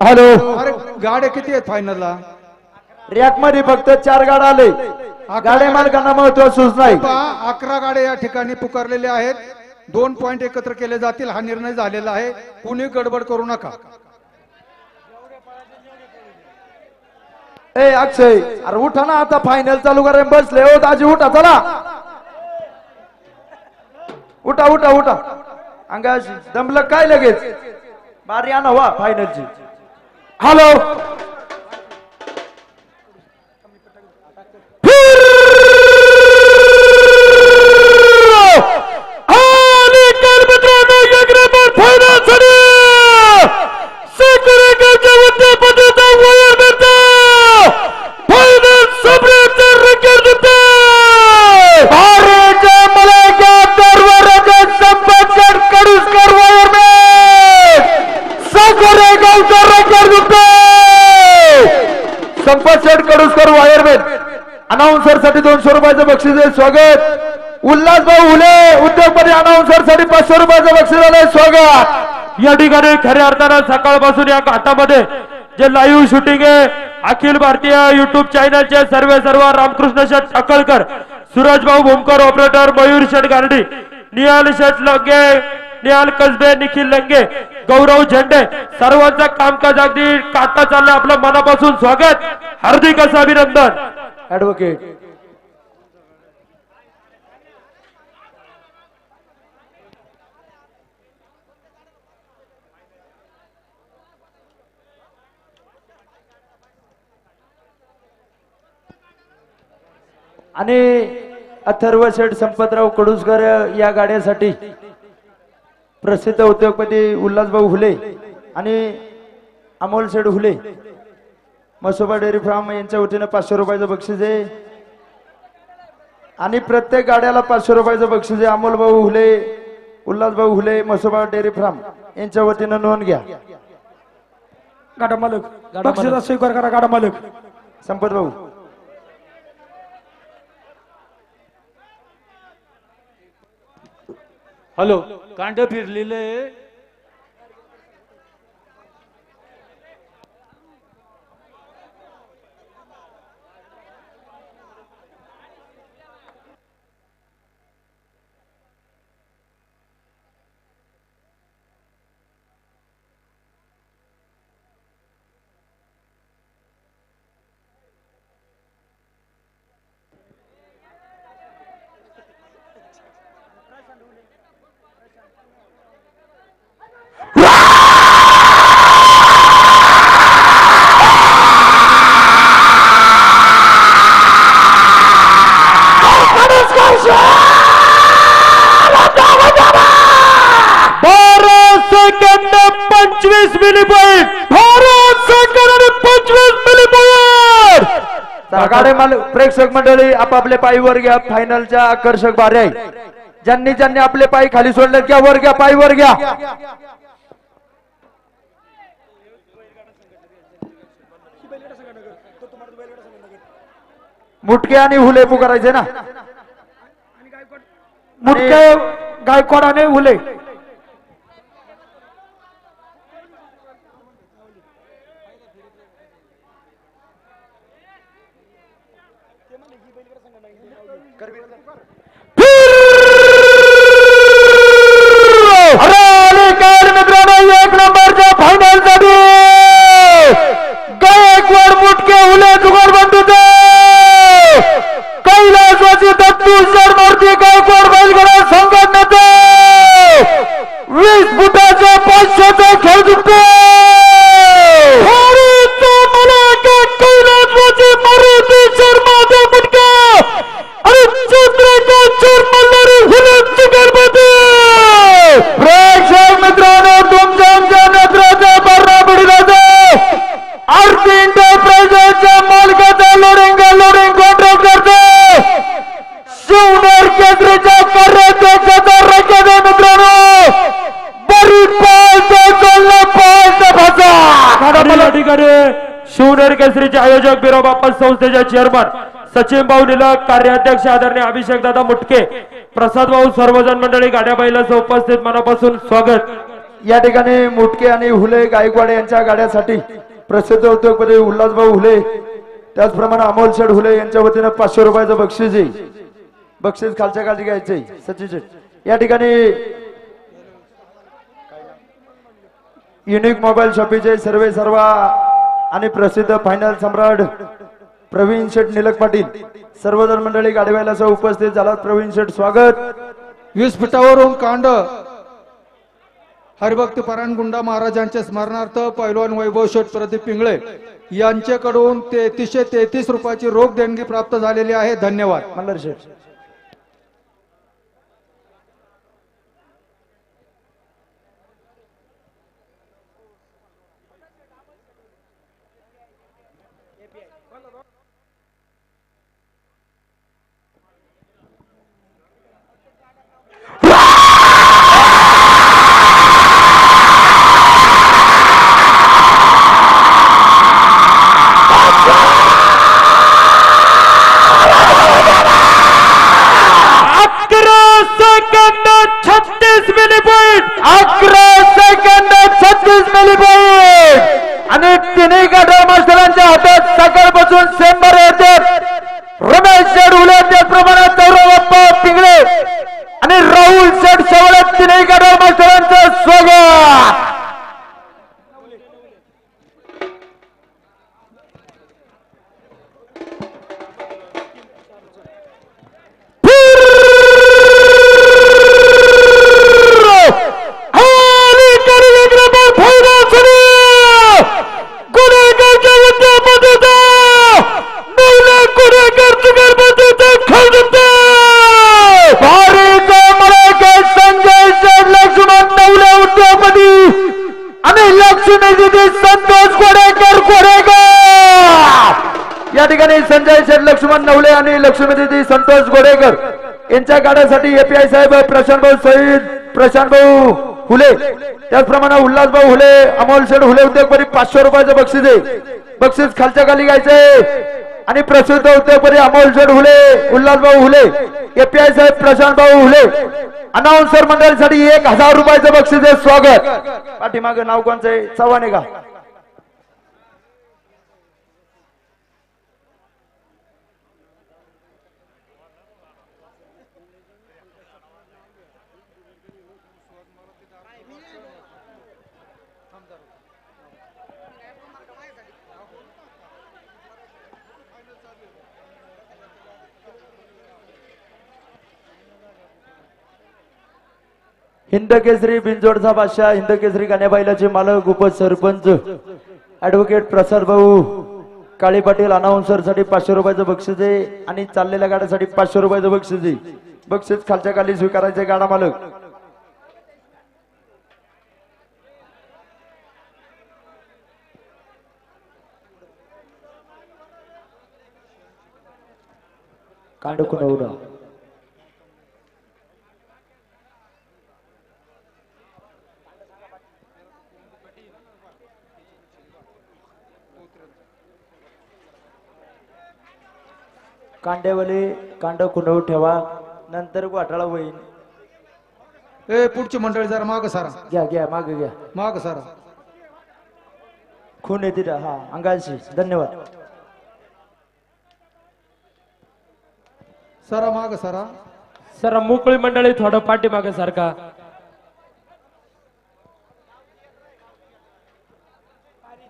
Hello. अरे गाड्या किती आहेत फायनलला रॅकमध्ये फक्त चार गाड्या आले. गाड्या मालकांना महत्त्व सुच नाही. पहा, अकरा गाड्या या ठिकाणी पुकारलेल्या आहेत. दोन पॉइंट एकत्र केले जातील हा निर्णय झालेला आहे. कुणी गडबड करू नका. ए अक्षय अरे उठा ना आता फायनल चालू करा. बसले हो दाजी उठा चला. उठा उठा उठा. अंगाश दमलं काय लगेच? बारी आणा वा फायनलची हॅलो स्वागत. उल्हास भाऊ हुले उद्योगपती अनाऊन्सरसाठी पाचशे रुपयाचं बक्षीस आलंय. स्वागत. या ठिकाणी खऱ्या अर्थानं सकाळपासून या घाटामध्ये जे लाईव्ह शूटिंग आहे अखिल भारतीय युट्यूब चॅनलचे सर्व सर्व रामकृष्ण शेठ अकलकर सूरज भाऊ भूमकर ऑपरेटर मयूर शेठ गार्डी निहाल शेठ लंगे निहाल कसबे निखिल लंगे गौरव झेंडे सर्वांचं कामकाज अगदी काटा चाललंय आपलं मनापासून. स्वागत. हार्दिक असं अभिनंदन. ऍडव्होकेट आणि अथर्व शेठ संपतराव कडुसकर या गाड्यासाठी प्रसिद्ध उद्योगपती उल्हासभाऊ हुले आणि अमोल शेठ हुले मसोबा डेअरी फार्म यांच्या वतीनं पाचशे रुपयाचं बक्षीस आहे. आणि प्रत्येक गाड्याला पाचशे रुपयाचं बक्षीस आहे. अमोल भाऊ हुले उल्हास भाऊ हुले मसोबा डेअरी फार्म यांच्या वतीनं नोंद घ्या. गाडा मालक बक्षीचा स्वीकार करा गाडा मालक. संपत भाऊ हॅलो कांड फिरलेलं आहे भारत सेकंद पंचवीस मिली पॉईंट भारत सेकंद आणि पंचवीस मिली पॉईंट प्रेक्षक मंडळी आपापले पायी वर घ्या. फायनलच्या आकर्षक बारे. ज्यांनी ज्यांनी आपले पायी खाली सोडले घ्या वर घ्या पाय वर घ्या. मुटके आणि हुले पुकारायचे ना? मुटके गायकवाड गायकवाडाने हुले. अरे आयोजक बिरो बाप्पा संस्थेचे चेअरमन सचिन भाऊ निलक कार्याध्यक्ष आदरणीय अभिषेक दादा मुटके प्रसाद भाऊ सर्वजन मंडळी गाड्या बैलाचं उपस्थित मनापासून स्वागत. या ठिकाणी मुटके आणि हुले गायकवाड यांच्या गाड्यासाठी प्रसिद्ध उद्योगपती उल्हासभाऊ हुले त्याचप्रमाणे अमोल शेठ हुले यांच्या वतीनं पाचशे रुपयाचं बक्षीस आहे. बक्षीस खालच्या खाली घ्यायचे सचिन शेठ या ठिकाणी युनिक मोबाईल शॉपीचे सर्वे सर्व आणि प्रसिद्ध फायनल सम्राट प्रवीण शेठ निलक पाटील. सर्वजण मंडळी गाडीवाल्यासह उपस्थित झालात. प्रवीण शेठ स्वागत. वीस फुटावरून कांड. हरिभक्त परायण महाराजांच्या स्मरणार्थ पैलवान वैभव शेठ प्रदीप पिंगळे यांच्याकडून तेहतीसशे तेहतीस रुपयाची रोख देणगी प्राप्त झालेली आहे. धन्यवाद. मल्हार शेठ. नवले संतोष गोडेकर. यांच्या गाड्यासाठी एपीआय साहेब प्रशांत भाऊ सईद प्रशांत भाऊ हुले. त्याचप्रमाणे उल्हास भाऊ हुले अमोल शेठ हुले उद्योगपती पाचशे रुपयाचं बक्षीस आहे. बक्षीस खालच्या खाली घ्यायचंय आणि प्रसिद्ध उद्योगपती अमोल शेठ हुले उल्हास भाऊ हुले एपीआय साहेब प्रशांत भाऊ हुले. अनाऊन्सर मंडळासाठी एक हजार रुपयाचं बक्षीस आहे. स्वागत. पाठीमागे नाव कोणचं आहे? चव्हाण का? हिंदकेसरी बिंजोडचा बिनजोडचा बादशाह हिंदकेसरी कन्याबाईलाचे मालक उपसरपंच ऍडव्होकेट प्रसाद भाऊ काळे पाटील अनाऊन्सरसाठी पाचशे रुपयाचं बक्षीस आहे आणि चाललेल्या गाड्यासाठी पाचशे रुपयाचं बक्षीस. आहे बक्षीस खालच्या खाली स्वीकारायचे गाडा मालक. कांडकुनवडा कांड्यावाले कांड कुंडव ठेवा. नंतर वाटाळा होईल ए पुढची मंडळी जरा माग सारा. घ्या घ्या मागे घ्या. माग सारा. खून येते हा अंगाशी. धन्यवाद. सारा माग सारा. सर मोकळी मंडळी थोडं पाठीमागे सारखा.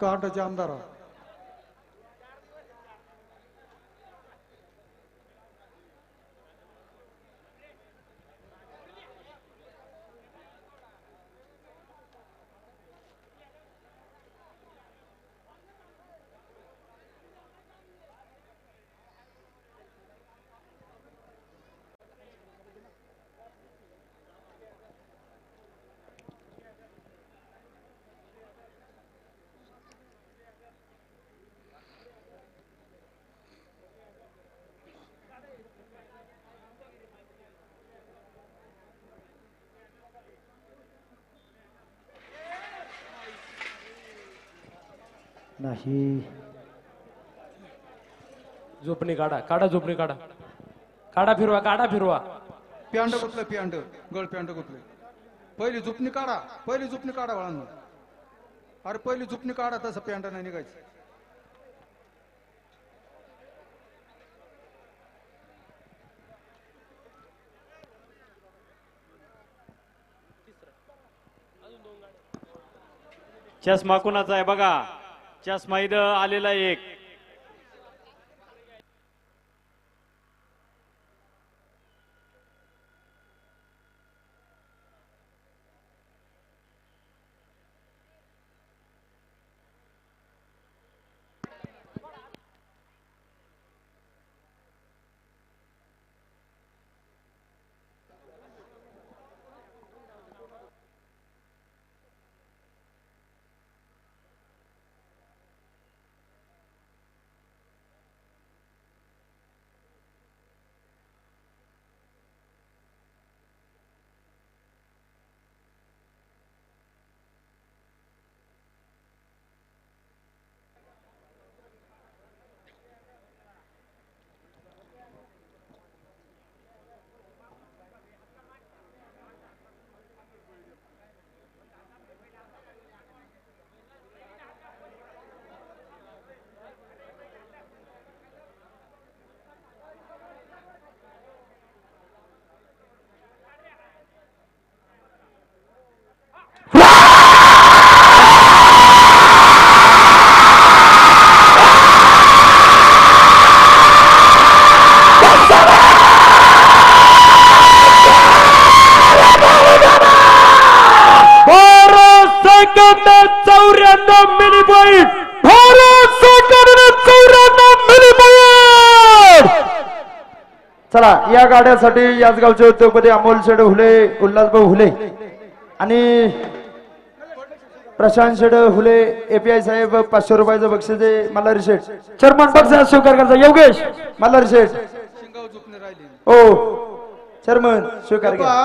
कांडचे आमदार नाही. झोपणी काढा काढा झोपणी काढा. काढा फिरवा काढा फिरवा. प्यांड गुतलं प्यांड. गळ प्यांड गुतले. पहिली झुपणी काढा पहिली झुपणी काढा वळांना अरे पहिली झुपणी काढा तसं पॅन्ट नाही निघायची. चष्मा कुणाचा आहे बघा? चष्मा इथं आलेला एक बारा सेकंद चौऱ्याण्णव मिली पॉईंट बारा सेकंद चौऱ्याण्णव मिली पॉईंट चला या गाड्यासाठी याच गावचे उद्योगपती अमोल शेड हुले उल्हासभाऊ हुले आणि प्रशांत शेड हुले एपीआय साहेब पाचशे रुपयाचं बक्षीस आहे मल्हारी शेठ. चर्मन पक्ष स्वीकार करायचा योगेश मल्हारी शेठ. ओ चर्मन स्वीकार घ्या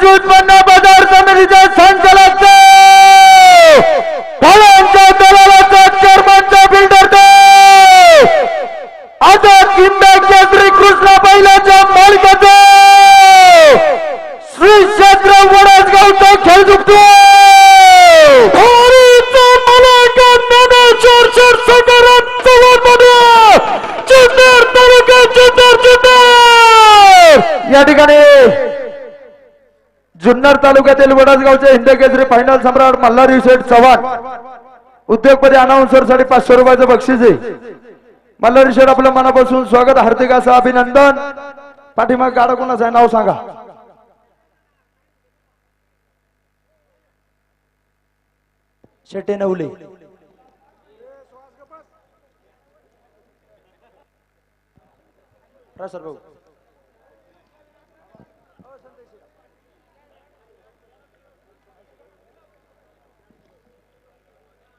तालुका उत्पन्न बाजार समितीचे संचालक फळांच्या दलालाचा चेअरमनचा बिल्डर आता किंमत श्री कृष्ण बैलाच्या मालकाचा श्री क्षेत्र वडसगावचा खेळ जिंकतो या ठिकाणी तालुक्यातील वडसगावचे हिंद केसरी फायनल सम्राट मल्हारी शेठ चव्हाण. उद्योगपती अनाऊन्सरसाठी पाचशे रुपयाचं बक्षीस आहे. मल्हारी शेठ आपलं मनापासून स्वागत हार्दिक असं अभिनंदन. पाठीमाग गाडा कोणाचं आहे? नाव सांगा. शेटे नवले. प्रसाद भाऊ.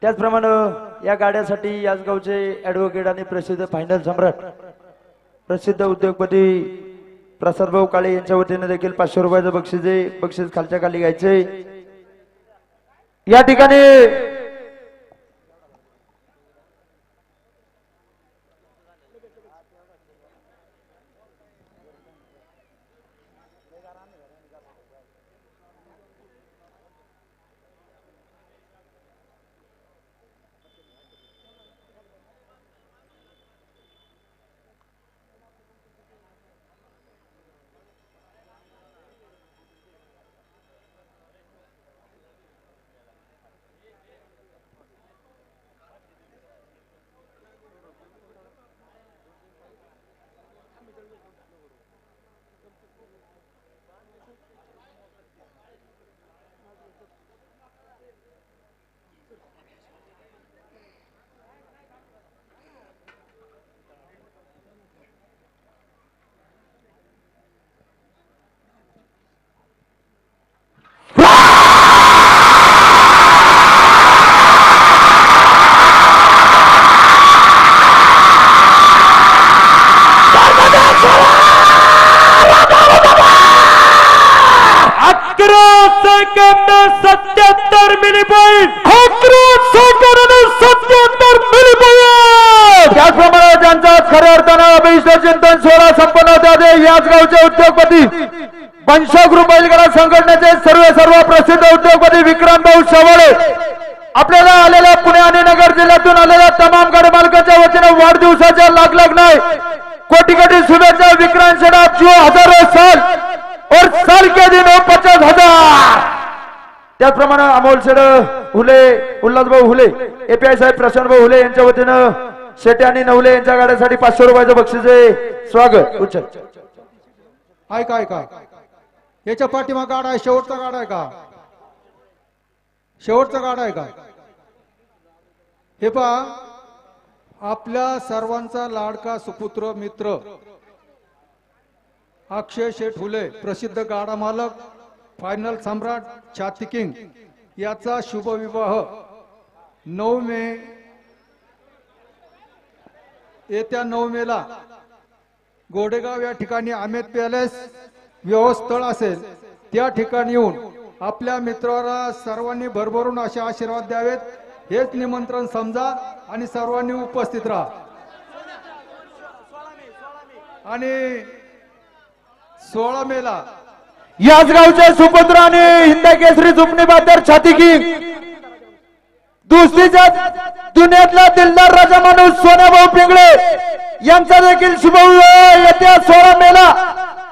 त्याचप्रमाणे या गाड्यासाठी याच गावचे ऍडव्होकेट आणि प्रसिद्ध फायनल सम्राट प्रसिद्ध उद्योगपती प्रसादभाऊ काळे यांच्या वतीने देखील पाचशे रुपयाचं बक्षीस आहे बक्षीस खालच्या खाली घ्यायचे. या ठिकाणी खऱ्या अर्थानं अभिष्ट चिंतन सोहळा संपन्न होता. ते याच गावचे उद्योगपती बनशा बैलगाडा संघटनेचे सर्व सर्व प्रसिद्ध उद्योगपती विक्रांत भाऊ शवाळे. आपल्याला आलेल्या पुणे आणि नगर जिल्ह्यातून आलेल्या तमाम गाडी मालकांच्या वतीनं वाढदिवसाच्या लाग लाग नाही. कोटी कोटी शुभेच्छा विक्रांत शेडा जो हजारो साल और साल के दिन हो पचास हजार. त्याचप्रमाणे अमोल शेड हुले उल्हासभाऊ हुले एपीआय साहेब प्रशांत भाऊ हुले यांच्या वतीनं शेटे आणि नवले यांच्या गाड्यासाठी पाचशे रुपयाचं बक्षीस आहे. स्वागत. उच्च ऐका ऐका याच्या पाठीमा गाडा आहे. शेवटचा गाडा आहे का? शेवटचा गाडा आहे का? हे पहा. आपल्या सर्वांचा लाडका सुपुत्र मित्र. अक्षय शेठ हुले प्रसिद्ध गाडा मालक फायनल सम्राट छाती किंग. याचा शुभविवाह नऊ मे येत्या नऊ मेला गोडेगाव या ठिकाणी आमेद पॅलेस व्यवस्थळ असेल त्या ठिकाणी येऊन आपल्या मित्राला सर्वांनी भरभरून असे आशीर्वाद द्यावेत. हेच निमंत्रण समजा आणि सर्वांनी उपस्थित राहा. आणि सोळा मेला याच गावच्या सुपुत्र आणि हिंद केसरी जुमनी बाजार छाती दुसरी जात दुनियातला दिलदार राजा माणूस सोन्याभाऊ पिंगळे. यांचा देखील शुभविवाह येत्या सोळा मेला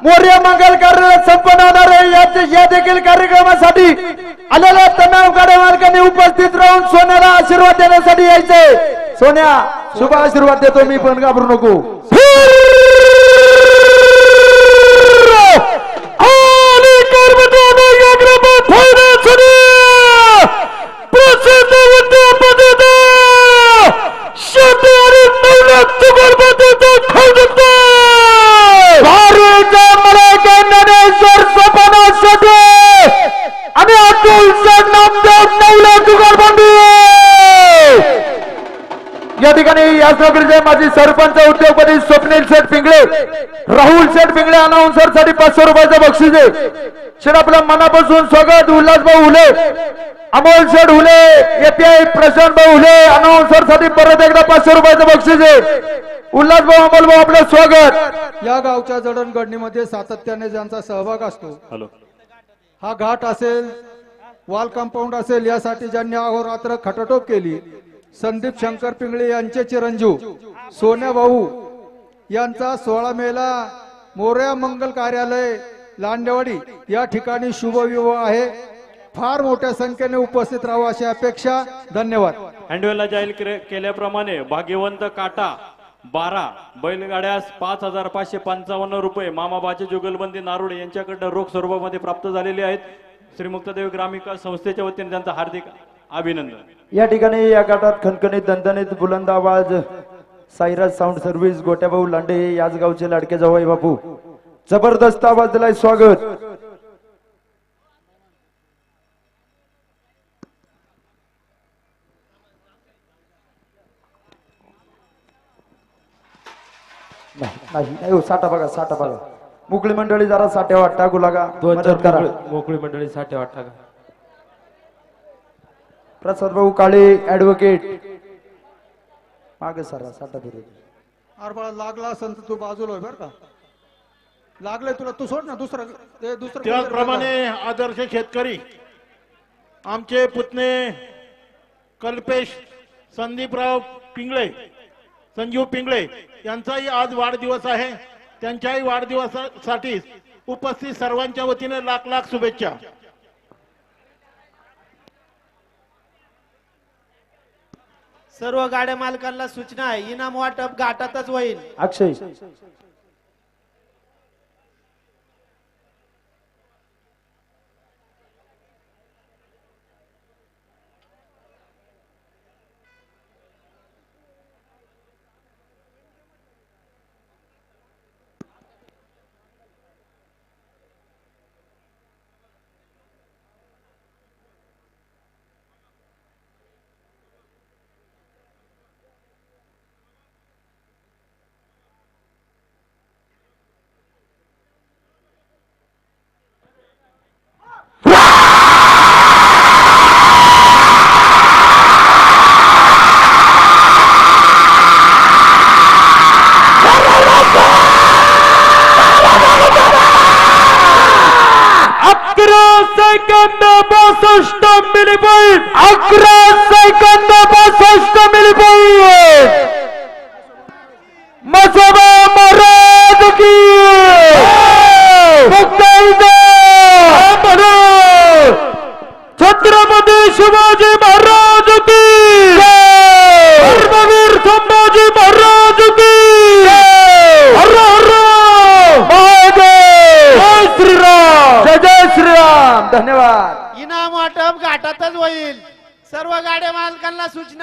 मोर्य मंगल कार्य संपन्न होणार आहे. या देखील कार्यक्रमासाठी आलेल्या तणाव गाड्या मालकांनी उपस्थित राहून सोन्याला आशीर्वाद देण्यासाठी यायचंय. सोन्या शुभ आशीर्वाद देतो. मी पण घाबरू नको. आणि कर्मचारी अग्रपथ होण्यासाठी प्रसिद्ध उद्योगपती शेती आणि नवलख जुगलबंदीचा खंडित भारतीय मलाके ज्ञानेश्वर सोपाना शेटे आणि अतुल शेठ नामदेव नवले जुगलबंदी या ठिकाणी या नगरीचे माजी सरपंच उद्योगपती स्वप्नील शेठ पिंगळे राहुल शेठ पिंगळे अनाउन्सरसाठी पाचशे रुपयाचं बक्षीस आहे. शेठ आपलं मनापासून स्वागत. उल्हासभाऊ हुले अमोल शेठ हुले एपीआय प्रशांत भाऊ हुले अनाउन्सरसाठी परत एकदा पाचशे रुपयाचं बक्षीस आहे. उल्हासभाऊ अमोल भाऊ आपलं स्वागत. या गावच्या जडणघडणीमध्ये सातत्याने ज्यांचा सहभाग असतो हॅलो. हा घाट असेल वॉल कंपाऊंड असेल यासाठी ज्यांनी अहोरात्र खटाटोप केली संदीप शंकर पिंगळे यांचे चिरंजीव सोन्या भाऊ यांचा सोळा मेला. मोर्या मंगल कार्यालय लांडेवाडी या ठिकाणी शुभविवाह आहे. फार मोठ्या संख्येने उपस्थित राहावं अशी अपेक्षा. धन्यवाद. हँडवेलला जाहीर केल्याप्रमाणे भाग्यवंत काटा बारा बैलगाड्यास पाच हजार पाचशे पंचावन्न रुपये मामाबाचे जुगलबंदी नारोडे यांच्याकडनं रोख स्वरूपामध्ये प्राप्त झालेले आहेत. श्री मुक्तदेव ग्रामीण संस्थेच्या वतीने त्यांचा हार्दिक अभिनंदन. या ठिकाणी या गटात खणखणीत दणदणीत बुलंद आवाज साईराज साऊंड सर्व्हिस गोट्याभाऊ लांडे याच गावचे लाडके जावई बापू. जबरदस्त आवाज दिलाय स्वागत. नाही नाही हो, साठा बघा साठा बघा. मुकळी मंडळी जरा साठ्या वाट टाकू लागा दोन मदत चार करा. मोकळी- मोकळी मंडळी साठी वाटता का? प्रसाद भाऊ काळे ऍडव्होकेट मागे सरा साठा फिरू अरे बाळा लागला असेल तर तू बाजूला होय बरं का लागलंय तुला तू सोड ना दुसरं ते दुसरं त्याचप्रमाणे आदर्श शेतकरी आमचे पुतणे कल्पेश संदीपराव पिंगळे संजीव पिंगळे यांचाही आज वाढदिवस आहे त्यांच्याही वाढदिवसासाठी उपस्थित सर्वांच्या वतीने लाख लाख शुभेच्छा सर्व गाड्या मालकांना सूचना आहे. इनाम वाटप घाटातच होईल. अक्षय. होईल सर्व